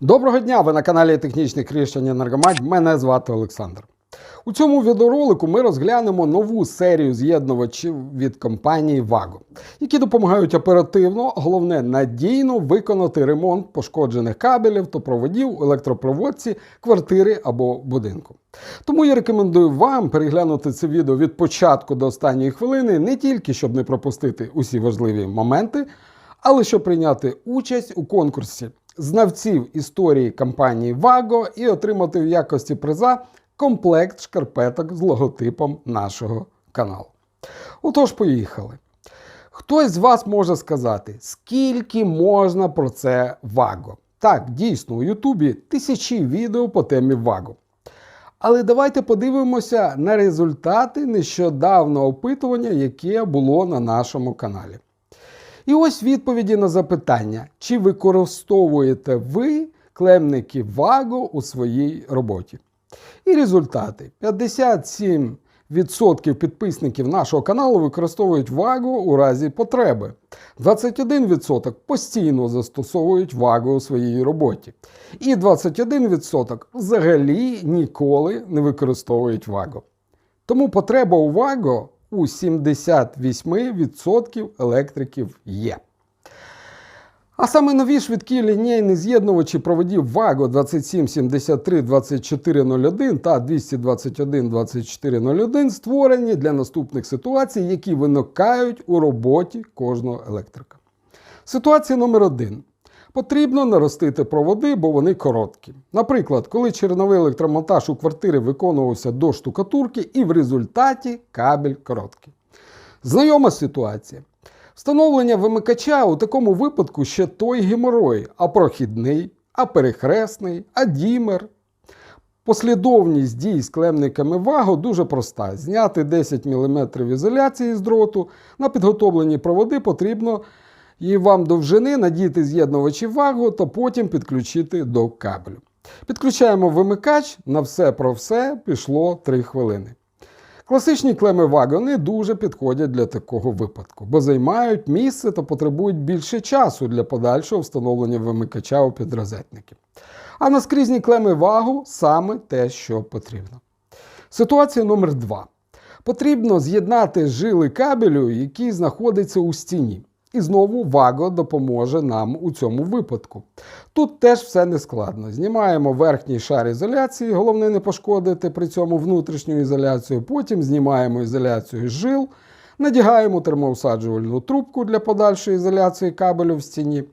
Доброго дня! Ви на каналі Технічних рішень Енергомать. Мене звати Олександр. У цьому відеоролику ми розглянемо нову серію з'єднувачів від компанії Vago, які допомагають оперативно, головне надійно виконати ремонт пошкоджених кабелів та проводів електропроводці квартири або будинку. Тому я рекомендую вам переглянути це відео від початку до останньої хвилини, не тільки щоб не пропустити усі важливі моменти, але щоб прийняти участь у конкурсі знавців історії компанії Vago і отримати в якості приза комплект шкарпеток з логотипом нашого каналу. Отож, поїхали. Хтось з вас може сказати, скільки можна про це Vago. Так, дійсно, у Ютубі тисячі відео по темі Vago. Але давайте подивимося на результати нещодавнього опитування, яке було на нашому каналі. І ось відповіді на запитання, чи використовуєте ви клемники Vago у своїй роботі. І результати: 57% підписників нашого каналу використовують Vago у разі потреби. 21% постійно застосовують Vago у своїй роботі. І 21% взагалі ніколи не використовують Vago. Тому потреба у Vago у 78% електриків є. А саме нові швидкі лінійні з'єднувачі проводів Vago 2773 2401 та 221 2401 створені для наступних ситуацій, які виникають у роботі кожного електрика. Ситуація номер один. Потрібно наростити проводи, бо вони короткі. Наприклад, коли черновий електромонтаж у квартирі виконувався до штукатурки, і в результаті кабель короткий. Знайома ситуація. Встановлення вимикача у такому випадку ще той геморой, а прохідний, а перехресний, а дімер. Послідовність дій з клемниками Vago дуже проста. Зняти 10 мм ізоляції з дроту. На підготовлені проводи потрібно і вам довжини надіти з'єднувачі Vago та потім підключити до кабелю. Підключаємо вимикач, на все про все пішло 3 хвилини. Класичні клеми не дуже підходять для такого випадку, бо займають місце та потребують більше часу для подальшого встановлення вимикача у підрозетники. А наскрізні клеми Vago саме те, що потрібно. Ситуація номер 2. Потрібно з'єднати жили кабелю, який знаходиться у стіні. І знову Vago допоможе нам у цьому випадку. Тут теж все не складно. Знімаємо верхній шар ізоляції, головне не пошкодити при цьому внутрішню ізоляцію. Потім знімаємо ізоляцію жил, надягаємо термоусаджувальну трубку для подальшої ізоляції кабелю в стіні.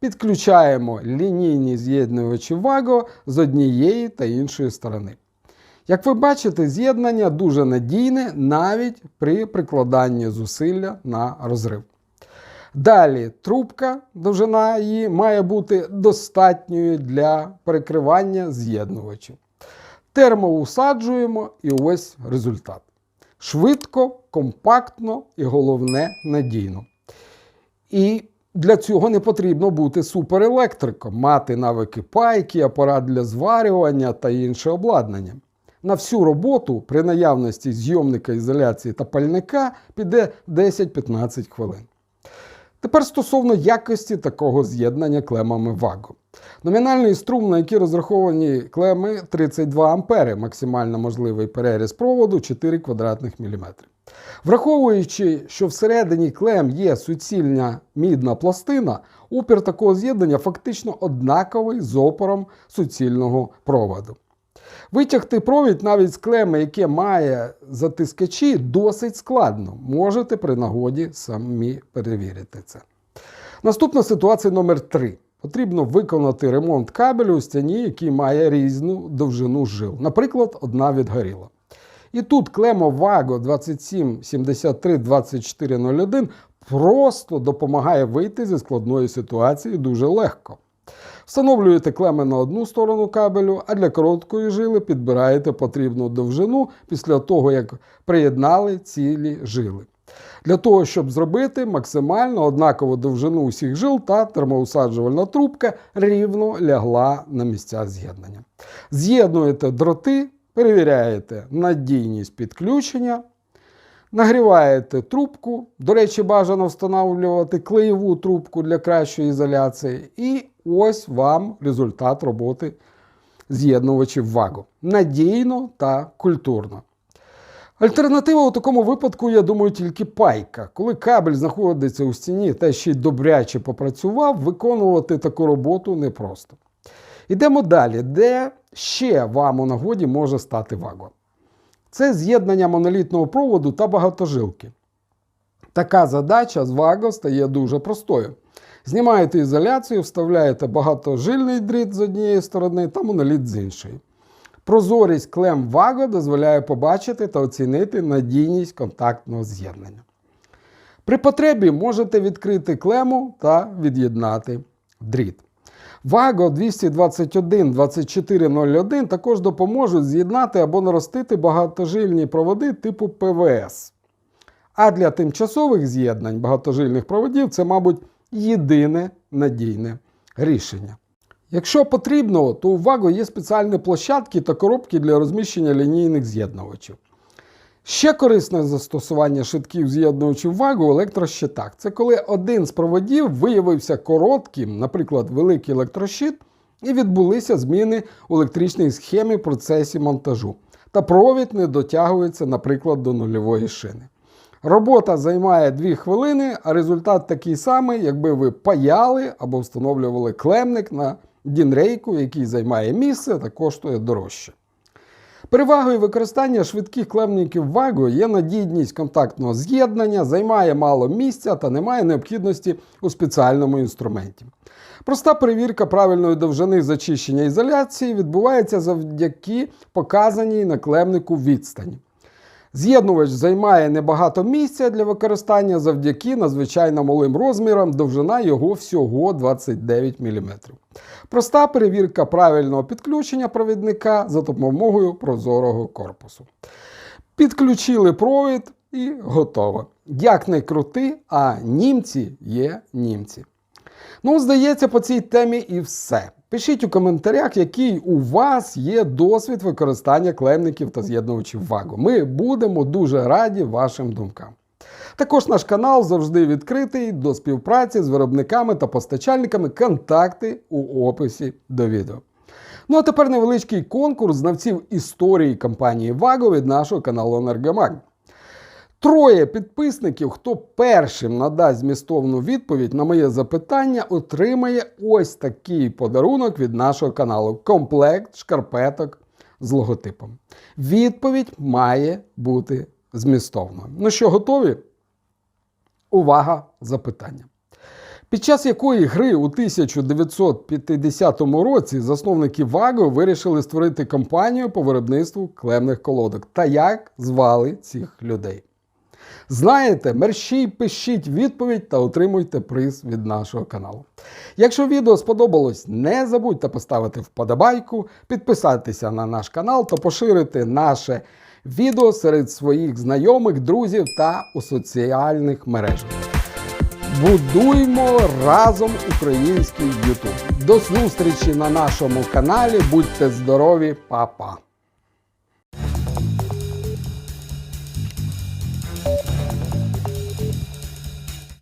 Підключаємо лінійні з'єднувачі Vago з однієї та іншої сторони. Як ви бачите, з'єднання дуже надійне навіть при прикладанні зусилля на розрив. Далі трубка, довжина її має бути достатньою для перекривання з'єднувачів. Термоусаджуємо і ось результат. Швидко, компактно і головне надійно. І для цього не потрібно бути суперелектриком, мати навики пайки, апарат для зварювання та інше обладнання. На всю роботу при наявності зйомника ізоляції та пальника піде 10-15 хвилин. Тепер стосовно якості такого з'єднання клемами Vago. Номінальний струм, на який розраховані клеми 32 А, максимально можливий переріз проводу 4 квадратних міліметри. Враховуючи, що всередині клем є суцільна мідна пластина, опір такого з'єднання фактично однаковий з опором суцільного проводу. Витягти провід навіть з клеми, яке має затискачі, досить складно. Можете при нагоді самі перевірити це. Наступна ситуація номер 3. Потрібно виконати ремонт кабелю у стіні, який має різну довжину жил. Наприклад, одна відгоріла. І тут клема Vago 2773 2401 просто допомагає вийти зі складної ситуації дуже легко. Встановлюєте клеми на одну сторону кабелю, а для короткої жили підбираєте потрібну довжину після того, як приєднали цілі жили. Для того, щоб зробити максимально однакову довжину усіх жил та термоусаджувальна трубка рівно лягла на місця з'єднання. З'єднуєте дроти, перевіряєте надійність підключення, Нагріваєте трубку, до речі, бажано встановлювати клеєву трубку для кращої ізоляції, і Ось вам результат роботи з'єднувачів ВАГО. Надійно та культурно. Альтернатива у такому випадку, я думаю, тільки пайка. Коли кабель знаходиться у стіні та ще й добряче попрацював, виконувати таку роботу непросто. Ідемо далі, де ще вам у нагоді може стати ВАГО. Це з'єднання монолітного проводу та багатожилки. Така задача з ВАГО стає дуже простою. Знімаєте ізоляцію, вставляєте багатожильний дріт з однієї сторони та моноліт з іншої. Прозорість клем ВАГО дозволяє побачити та оцінити надійність контактного з'єднання. При потребі можете відкрити клему та від'єднати дріт. ВАГО 221 2401 також допоможуть з'єднати або наростити багатожильні проводи типу ПВС. А для тимчасових з'єднань багатожильних проводів це, мабуть, єдине надійне рішення. Якщо потрібно, то у ВАГО є спеціальні площадки та коробки для розміщення лінійних з'єднувачів. Ще корисне застосування шитків з'єднувачів ВАГО у електрощитах. Це коли один з проводів виявився коротким, наприклад, великий електрощит, і відбулися зміни у електричній схемі в процесі монтажу. Та провід не дотягується, наприклад, до нульової шини. Робота займає 2 хвилини, а результат такий самий, якби ви паяли або встановлювали клемник на дінрейку, який займає місце та коштує дорожче. Перевагою використання швидких клемників ВАГО є надійність контактного з'єднання, займає мало місця та немає необхідності у спеціальному інструменті. Проста перевірка правильної довжини зачищення ізоляції відбувається завдяки показаній на клемнику відстані. З'єднувач займає небагато місця для використання завдяки надзвичайно малим розмірам, довжина його всього 29 мм. Проста перевірка правильного підключення провідника за допомогою прозорого корпусу. Підключили провід і готово. Як не крути, а німці є німці. Ну, здається, по цій темі і все. Пишіть у коментарях, який у вас є досвід використання клемників та з'єднувачів ВАГО. Ми будемо дуже раді вашим думкам. Також наш канал завжди відкритий до співпраці з виробниками та постачальниками. Контакти у описі до відео. Ну а тепер невеличкий конкурс знавців історії компанії ВАГО від нашого каналу Енергомаг. Троє підписників, хто першим надасть змістовну відповідь на моє запитання, отримає ось такий подарунок від нашого каналу: комплект шкарпеток з логотипом. Відповідь має бути змістовною. Ну що, готові? Увага! Запитання. Під час якої гри у 1950 році засновники ВАГО вирішили створити компанію по виробництву клемних колодок? Та як звали цих людей? Знаєте, мерщій пишіть відповідь та отримуйте приз від нашого каналу. Якщо відео сподобалось, не забудьте поставити вподобайку, підписатися на наш канал та поширити наше відео серед своїх знайомих, друзів та у соціальних мережах. Будуймо разом український YouTube. До зустрічі на нашому каналі. Будьте здорові, па-па!